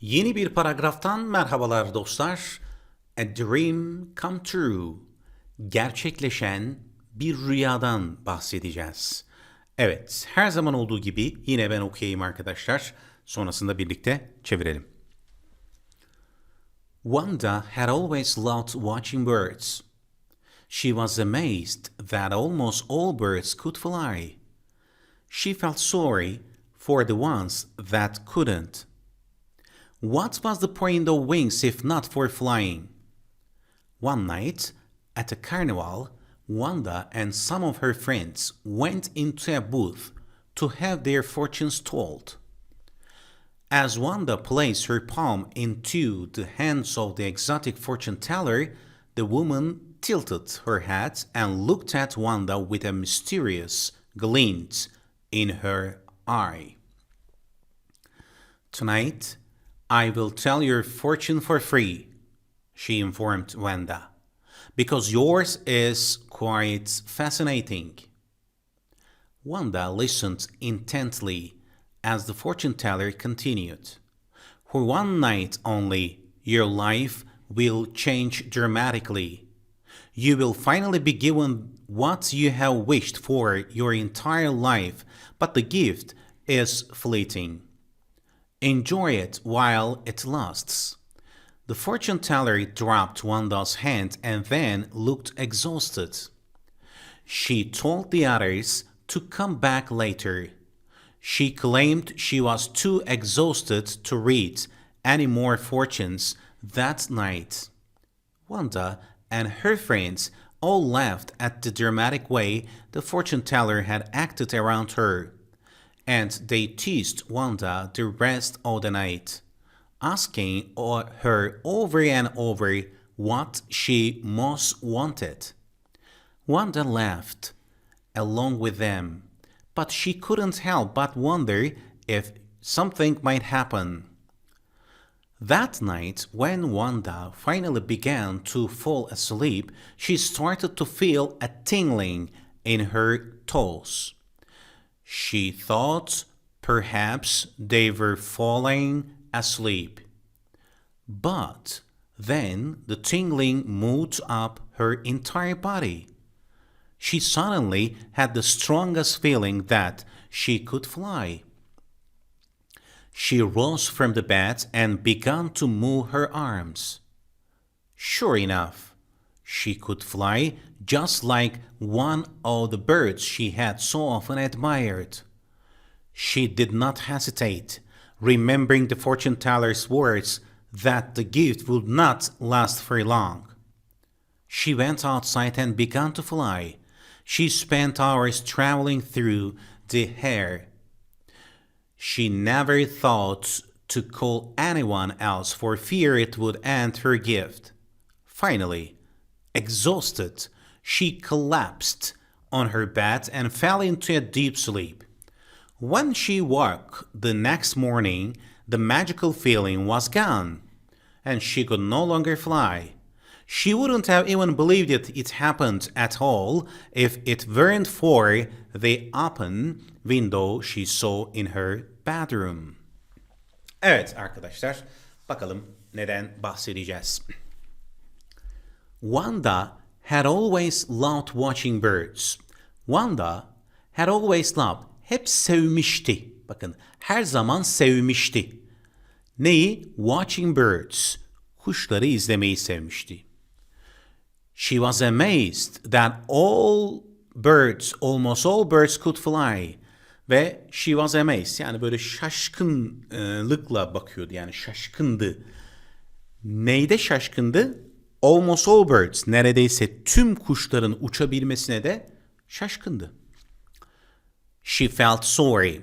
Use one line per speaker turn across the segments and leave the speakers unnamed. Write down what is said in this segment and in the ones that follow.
Yeni bir paragraftan merhabalar dostlar. A dream come true. Gerçekleşen bir rüyadan bahsedeceğiz. Evet, her zaman olduğu gibi yine ben okuyayım arkadaşlar. Sonrasında birlikte çevirelim. Wanda had always loved watching birds. She was amazed that almost all birds could fly. She felt sorry for the ones that couldn't. What was the point of wings if not for flying? One night, at a carnival, Wanda and some of her friends went into a booth to have their fortunes told. As Wanda placed her palm into the hands of the exotic fortune teller, the woman tilted her head and looked at Wanda with a mysterious glint in her eye. Tonight, I will tell your fortune for free, she informed Wanda, because yours is quite fascinating. Wanda listened intently as the fortune teller continued. For one night only, your life will change dramatically. You will finally be given what you have wished for your entire life, but the gift is fleeting. Enjoy it while it lasts. The fortune teller dropped Wanda's hand and then looked exhausted. She told the others to come back later. She claimed she was too exhausted to read any more fortunes that night. Wanda and her friends all laughed at the dramatic way the fortune teller had acted around her and they teased Wanda the rest of the night, asking her over and over what she most wanted. Wanda laughed along with them, but she couldn't help but wonder if something might happen. That night, when Wanda finally began to fall asleep, she started to feel a tingling in her toes. She thought perhaps they were falling asleep. But then the tingling moved up her entire body. She suddenly had the strongest feeling that she could fly. She rose from the bed and began to move her arms. Sure enough, she could fly just like one of the birds she had so often admired. She did not hesitate, remembering the fortune teller's words that the gift would not last very long. She went outside and began to fly. She spent hours traveling through the air. She never thought to call anyone else for fear it would end her gift. Finally, Exhausted, she collapsed on her bed and fell into a deep sleep. When she woke the next morning, the magical feeling was gone, and she could no longer fly. She wouldn't have even believed it, it happened at all if it weren't for the open window she saw in her bedroom. Evet arkadaşlar, bakalım neden bahsedeceğiz. Wanda had always loved watching birds. Wanda had always loved, hep sevmişti. Bakın her zaman sevmişti. Neyi? Watching birds. Kuşları izlemeyi sevmişti. She was amazed that all birds, almost all birds could fly. Ve she was amazed. Yani böyle şaşkınlıkla bakıyordu. Yani şaşkındı. Neyde şaşkındı? Almost all birds neredeyse tüm kuşların uçabilmesine de şaşkındı. She felt sorry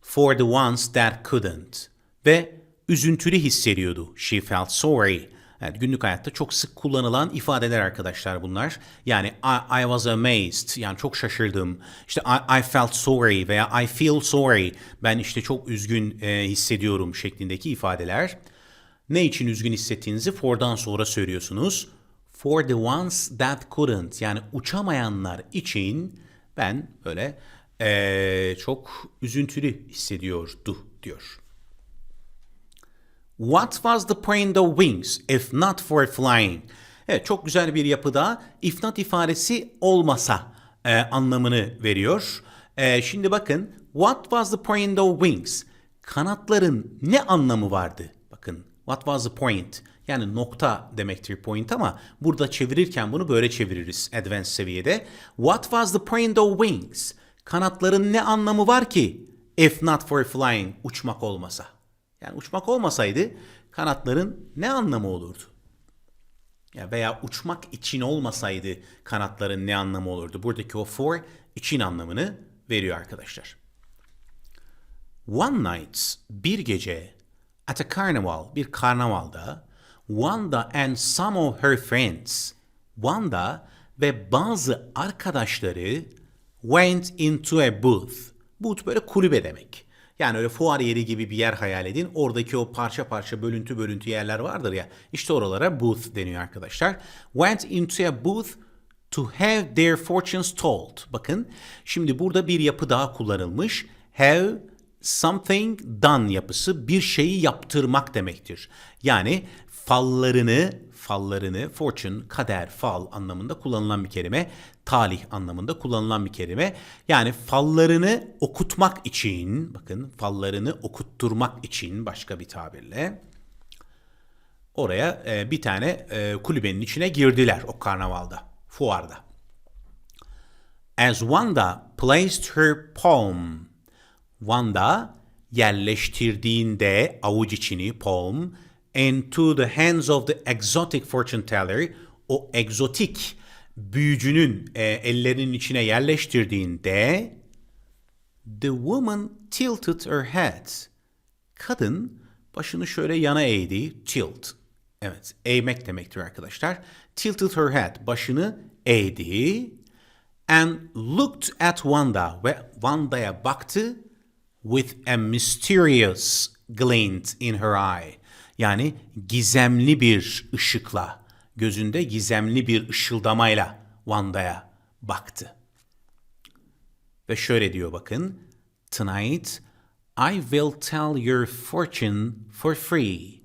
for the ones that couldn't ve üzüntülü hissediyordu. She felt sorry. Evet, günlük hayatta çok sık kullanılan ifadeler arkadaşlar bunlar. Yani I, I was amazed yani çok şaşırdım. İşte I, I felt sorry veya I feel sorry ben işte çok üzgün e, hissediyorum şeklindeki ifadeler. Ne için üzgün hissettiğinizi for'dan sonra söylüyorsunuz. For the ones that couldn't yani uçamayanlar için ben böyle ee, çok üzüntülü hissediyordu diyor. What was the point of wings if not for flying? Evet çok güzel bir yapıda if not ifadesi olmasa e, anlamını veriyor. E, şimdi bakın what was the point of wings? Kanatların ne anlamı vardı? What was the point? Yani nokta demektir point ama burada çevirirken bunu böyle çeviririz advanced seviyede. What was the point of wings? Kanatların ne anlamı var ki if not for flying uçmak olmasa? Yani uçmak olmasaydı kanatların ne anlamı olurdu? Ya veya uçmak için olmasaydı kanatların ne anlamı olurdu? Buradaki o for için anlamını veriyor arkadaşlar. One night bir gece at a carnival bir karnavalda Wanda and some of her friends Wanda ve bazı arkadaşları went into a booth. Booth böyle kulübe demek. Yani öyle fuar yeri gibi bir yer hayal edin. Oradaki o parça parça bölüntü bölüntü yerler vardır ya. İşte oralara booth deniyor arkadaşlar. Went into a booth to have their fortunes told. Bakın şimdi burada bir yapı daha kullanılmış. Have something done yapısı bir şeyi yaptırmak demektir. Yani fallarını, fallarını, fortune, kader, fal anlamında kullanılan bir kelime. Talih anlamında kullanılan bir kelime. Yani fallarını okutmak için, bakın fallarını okutturmak için başka bir tabirle oraya e, bir tane e, kulübenin içine girdiler o karnavalda, fuarda. As Wanda placed her palm, Wanda yerleştirdiğinde avuç içini palm into the hands of the exotic fortune teller o egzotik büyücünün e, ellerinin içine yerleştirdiğinde the woman tilted her head. Kadın başını şöyle yana eğdi. Tilt. Evet, eğmek demektir arkadaşlar. Tilted her head. Başını eğdi. And looked at Wanda. Ve Wanda'ya baktı. With a mysterious glint in her eye. Yani gizemli bir ışıkla, gözünde gizemli bir ışıldamayla Wanda'ya baktı. Ve şöyle diyor bakın. Tonight I will tell your fortune for free.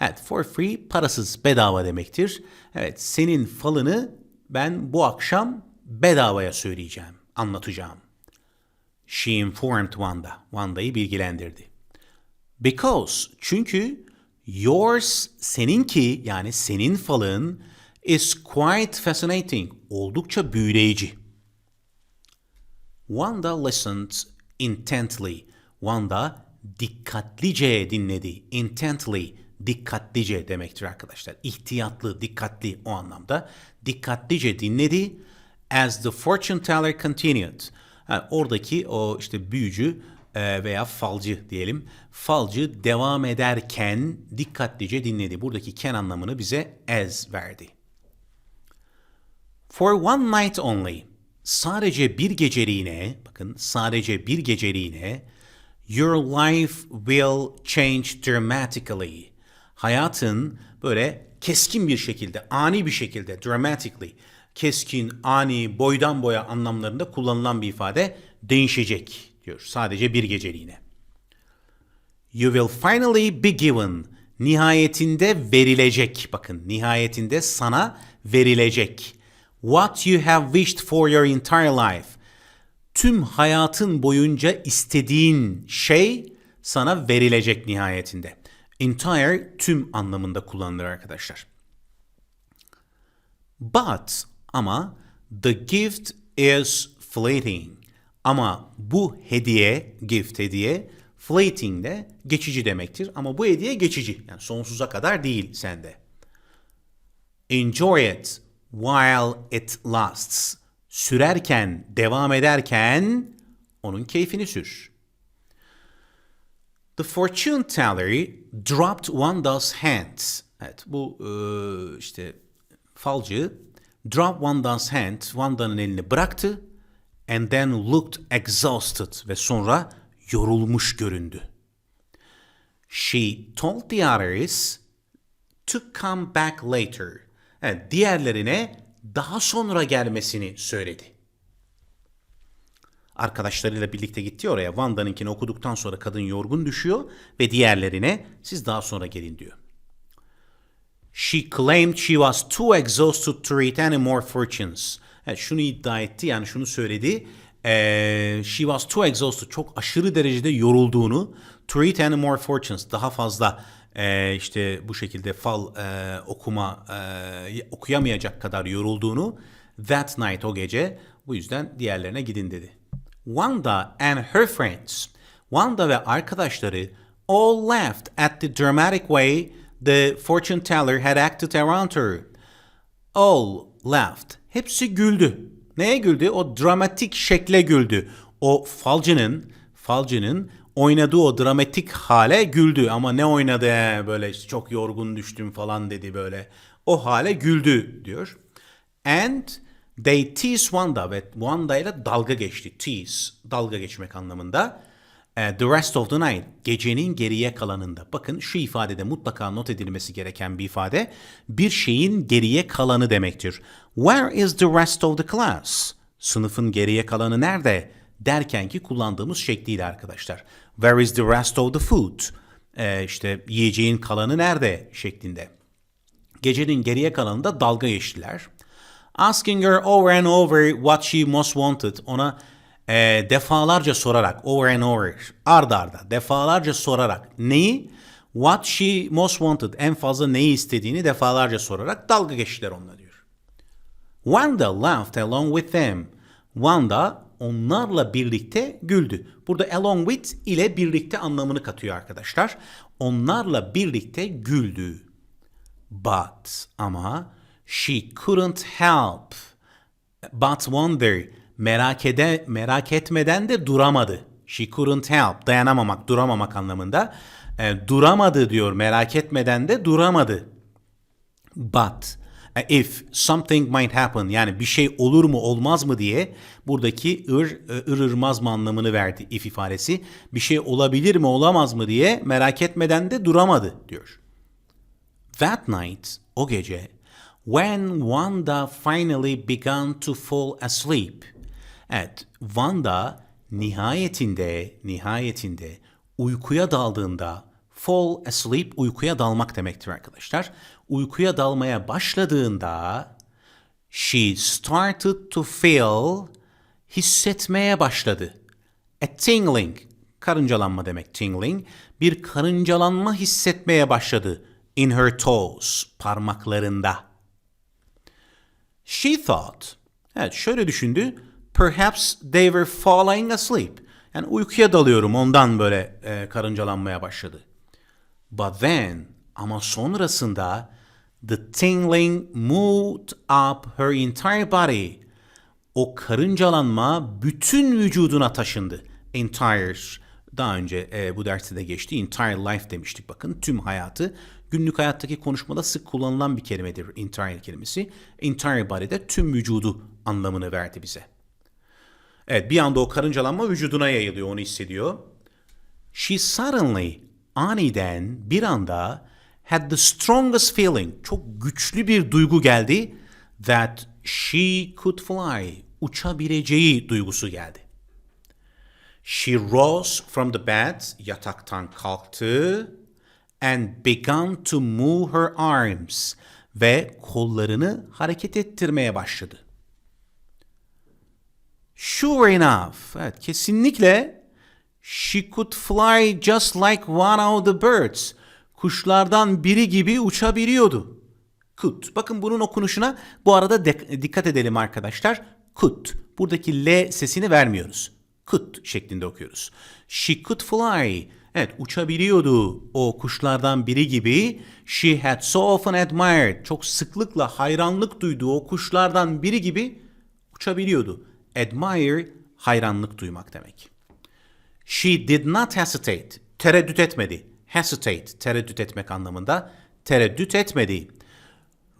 Evet for free parasız bedava demektir. Evet senin falını ben bu akşam bedavaya söyleyeceğim, anlatacağım. She informed Wanda. Wanda'yı bilgilendirdi. Because çünkü yours seninki yani senin falın is quite fascinating. Oldukça büyüleyici. Wanda listened intently. Wanda dikkatlice dinledi. Intently, dikkatlice demektir arkadaşlar. İhtiyatlı, dikkatli o anlamda. Dikkatlice dinledi. As the fortune teller continued. Ha, oradaki o işte büyücü e, veya falcı diyelim. Falcı devam ederken dikkatlice dinledi. Buradaki can anlamını bize as verdi. For one night only. Sadece bir geceliğine, bakın sadece bir geceliğine your life will change dramatically. Hayatın böyle keskin bir şekilde, ani bir şekilde, dramatically, keskin, ani, boydan boya anlamlarında kullanılan bir ifade değişecek diyor. Sadece bir geceliğine. You will finally be given. Nihayetinde verilecek. Bakın nihayetinde sana verilecek. What you have wished for your entire life. Tüm hayatın boyunca istediğin şey sana verilecek nihayetinde. Entire tüm anlamında kullanılır arkadaşlar. But ama the gift is fleeting. Ama bu hediye, gift hediye fleeting de geçici demektir. Ama bu hediye geçici. Yani sonsuza kadar değil sende. Enjoy it while it lasts. Sürerken, devam ederken onun keyfini sür. The fortune teller dropped Wanda's hands. Evet bu işte falcı drop Wanda's hand, Wanda'nın elini bıraktı and then looked exhausted ve sonra yorulmuş göründü. She told the others to come back later. Evet, diğerlerine daha sonra gelmesini söyledi. Arkadaşlarıyla birlikte gitti ya oraya. Wanda'nınkini okuduktan sonra kadın yorgun düşüyor ve diğerlerine siz daha sonra gelin diyor. She claimed she was too exhausted to read any more fortunes. Evet, şunu iddia etti yani şunu söyledi. Ee, she was too exhausted. Çok aşırı derecede yorulduğunu. To read any more fortunes. Daha fazla e, işte bu şekilde fal e, okuma e, okuyamayacak kadar yorulduğunu. That night o gece. Bu yüzden diğerlerine gidin dedi. Wanda and her friends. Wanda ve arkadaşları all laughed at the dramatic way the fortune teller had acted around her. All laughed. Hepsi güldü. Neye güldü? O dramatik şekle güldü. O falcının, falcının oynadığı o dramatik hale güldü. Ama ne oynadı he, böyle çok yorgun düştüm falan dedi böyle. O hale güldü diyor. And they teased Wanda ve Wanda ile dalga geçti. Tease, dalga geçmek anlamında. Eh, The rest of the night, gecenin geriye kalanında. Bakın şu ifadede mutlaka not edilmesi gereken bir ifade. Bir şeyin geriye kalanı demektir. Where is the rest of the class? Sınıfın geriye kalanı nerede? Derken ki kullandığımız şekliyle arkadaşlar. Where is the rest of the food? Eh, işte yiyeceğin kalanı nerede şeklinde. Gecenin geriye kalanında dalga geçtiler. Asking her over and over what she most wanted. Ona e, defalarca sorarak, over and over, arda arda, defalarca sorarak neyi? What she most wanted. En fazla neyi istediğini defalarca sorarak dalga geçtiler onunla diyor. Wanda laughed along with them. Wanda onlarla birlikte güldü. Burada along with ile birlikte anlamını katıyor arkadaşlar. Onlarla birlikte güldü. But ama she couldn't help but wonder merak ede merak etmeden de duramadı. She couldn't help dayanamamak, duramamak anlamında. E, duramadı diyor. Merak etmeden de duramadı. But e, if something might happen yani bir şey olur mu olmaz mı diye buradaki ır, e, ır mı anlamını verdi if ifadesi. Bir şey olabilir mi olamaz mı diye merak etmeden de duramadı diyor. That night, o gece, when Wanda finally began to fall asleep. Evet, Wanda nihayetinde, nihayetinde uykuya daldığında, fall asleep uykuya dalmak demektir arkadaşlar. Uykuya dalmaya başladığında, she started to feel, hissetmeye başladı. A tingling, karıncalanma demek tingling. Bir karıncalanma hissetmeye başladı. In her toes, parmaklarında. She thought, evet şöyle düşündü. Perhaps they were falling asleep. Yani uykuya dalıyorum ondan böyle e, karıncalanmaya başladı. But then, ama sonrasında the tingling moved up her entire body. O karıncalanma bütün vücuduna taşındı. Entire, daha önce e, bu derste de geçti. Entire life demiştik bakın. Tüm hayatı. Günlük hayattaki konuşmada sık kullanılan bir kelimedir entire kelimesi. Entire body'de tüm vücudu anlamını verdi bize. Evet bir anda o karıncalanma vücuduna yayılıyor onu hissediyor. She suddenly aniden bir anda had the strongest feeling çok güçlü bir duygu geldi that she could fly uçabileceği duygusu geldi. She rose from the bed yataktan kalktı and began to move her arms ve kollarını hareket ettirmeye başladı. Sure enough, evet kesinlikle she could fly just like one of the birds. Kuşlardan biri gibi uçabiliyordu. Could. Bakın bunun okunuşuna bu arada dikkat edelim arkadaşlar. Could. Buradaki L sesini vermiyoruz. Could şeklinde okuyoruz. She could fly. Evet uçabiliyordu o kuşlardan biri gibi. She had so often admired. Çok sıklıkla hayranlık duyduğu o kuşlardan biri gibi uçabiliyordu. Admire hayranlık duymak demek. She did not hesitate. Tereddüt etmedi. Hesitate, tereddüt etmek anlamında. Tereddüt etmedi.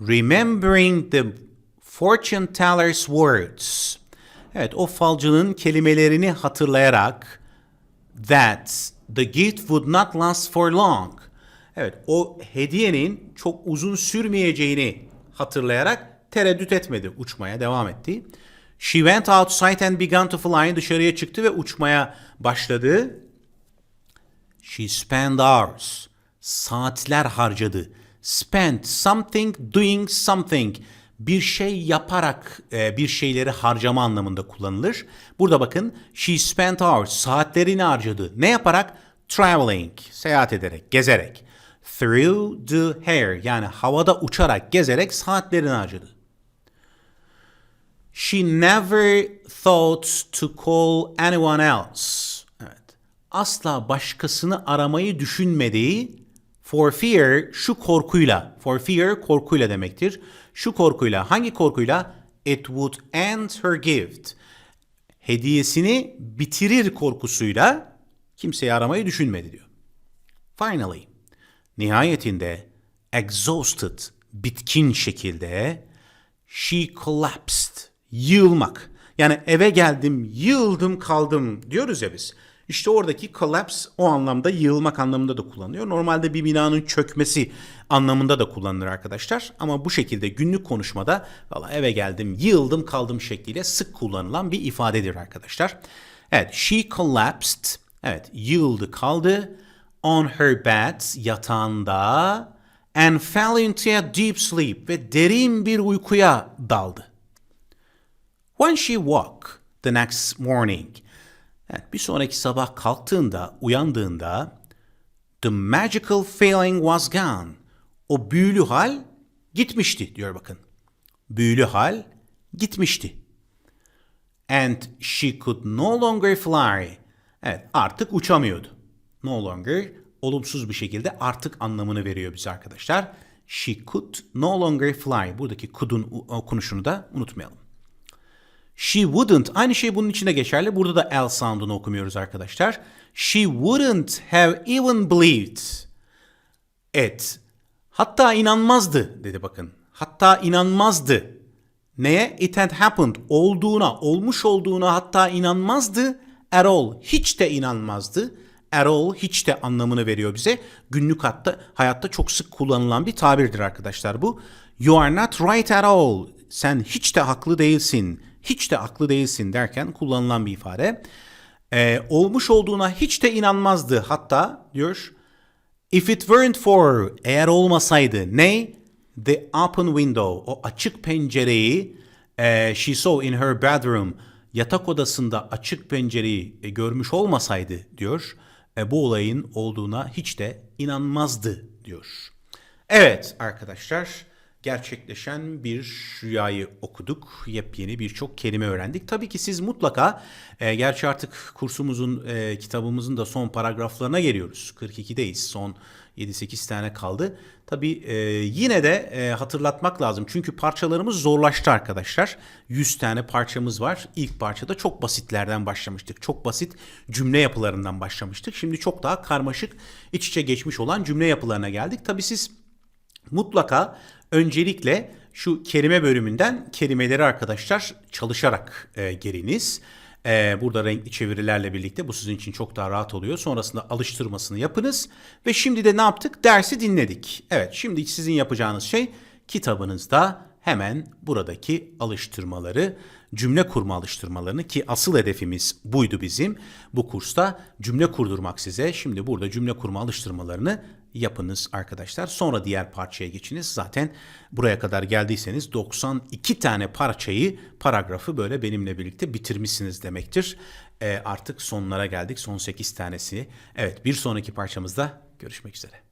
Remembering the fortune teller's words. Evet, o falcının kelimelerini hatırlayarak that the gift would not last for long. Evet, o hediyenin çok uzun sürmeyeceğini hatırlayarak tereddüt etmedi, uçmaya devam etti. She went outside and began to fly. Dışarıya çıktı ve uçmaya başladı. She spent hours. Saatler harcadı. Spent something doing something. Bir şey yaparak e, bir şeyleri harcama anlamında kullanılır. Burada bakın she spent hours. Saatlerini harcadı. Ne yaparak? Traveling. Seyahat ederek, gezerek. Through the air. Yani havada uçarak, gezerek saatlerini harcadı. She never thought to call anyone else. Evet. Asla başkasını aramayı düşünmediği for fear şu korkuyla. For fear korkuyla demektir. Şu korkuyla. Hangi korkuyla? It would end her gift. Hediyesini bitirir korkusuyla kimseyi aramayı düşünmedi diyor. Finally, nihayetinde exhausted, bitkin şekilde she collapsed, yığılmak. Yani eve geldim, yığıldım kaldım diyoruz ya biz. İşte oradaki collapse o anlamda yığılmak anlamında da kullanılıyor. Normalde bir binanın çökmesi anlamında da kullanılır arkadaşlar. Ama bu şekilde günlük konuşmada valla eve geldim, yığıldım kaldım şekliyle sık kullanılan bir ifadedir arkadaşlar. Evet, she collapsed. Evet, yığıldı kaldı. On her bed, yatağında. And fell into a deep sleep ve derin bir uykuya daldı. When she woke the next morning, evet, bir sonraki sabah kalktığında, uyandığında, the magical feeling was gone. O büyülü hal gitmişti diyor bakın. Büyülü hal gitmişti. And she could no longer fly. Evet artık uçamıyordu. No longer olumsuz bir şekilde artık anlamını veriyor bize arkadaşlar. She could no longer fly. Buradaki could'un okunuşunu da unutmayalım. She wouldn't. Aynı şey bunun içinde geçerli. Burada da L sound'unu okumuyoruz arkadaşlar. She wouldn't have even believed it. Hatta inanmazdı dedi bakın. Hatta inanmazdı. Neye? It had happened. Olduğuna, olmuş olduğuna hatta inanmazdı. At all. Hiç de inanmazdı. At all hiç de anlamını veriyor bize. Günlük hatta, hayatta çok sık kullanılan bir tabirdir arkadaşlar bu. You are not right at all. Sen hiç de haklı değilsin. Hiç de haklı değilsin derken kullanılan bir ifade. Ee, olmuş olduğuna hiç de inanmazdı. Hatta diyor If it weren't for eğer olmasaydı ne? The open window o açık pencereyi e, she saw in her bedroom yatak odasında açık pencereyi e, görmüş olmasaydı diyor. E, bu olayın olduğuna hiç de inanmazdı diyor. Evet arkadaşlar gerçekleşen bir rüyayı okuduk. Yepyeni birçok kelime öğrendik. Tabii ki siz mutlaka, e, gerçi artık kursumuzun, e, kitabımızın da son paragraflarına geliyoruz. 42'deyiz. Son 7-8 tane kaldı. Tabii e, yine de e, hatırlatmak lazım. Çünkü parçalarımız zorlaştı arkadaşlar. 100 tane parçamız var. İlk parçada çok basitlerden başlamıştık. Çok basit cümle yapılarından başlamıştık. Şimdi çok daha karmaşık, iç içe geçmiş olan cümle yapılarına geldik. Tabii siz mutlaka öncelikle şu kelime bölümünden kelimeleri arkadaşlar çalışarak e, geliniz. E, burada renkli çevirilerle birlikte bu sizin için çok daha rahat oluyor. Sonrasında alıştırmasını yapınız. Ve şimdi de ne yaptık? Dersi dinledik. Evet şimdi sizin yapacağınız şey kitabınızda hemen buradaki alıştırmaları, cümle kurma alıştırmalarını ki asıl hedefimiz buydu bizim. Bu kursta cümle kurdurmak size. Şimdi burada cümle kurma alıştırmalarını yapınız arkadaşlar. Sonra diğer parçaya geçiniz. Zaten buraya kadar geldiyseniz 92 tane parçayı, paragrafı böyle benimle birlikte bitirmişsiniz demektir. E, artık sonlara geldik. Son 8 tanesi. Evet bir sonraki parçamızda görüşmek üzere.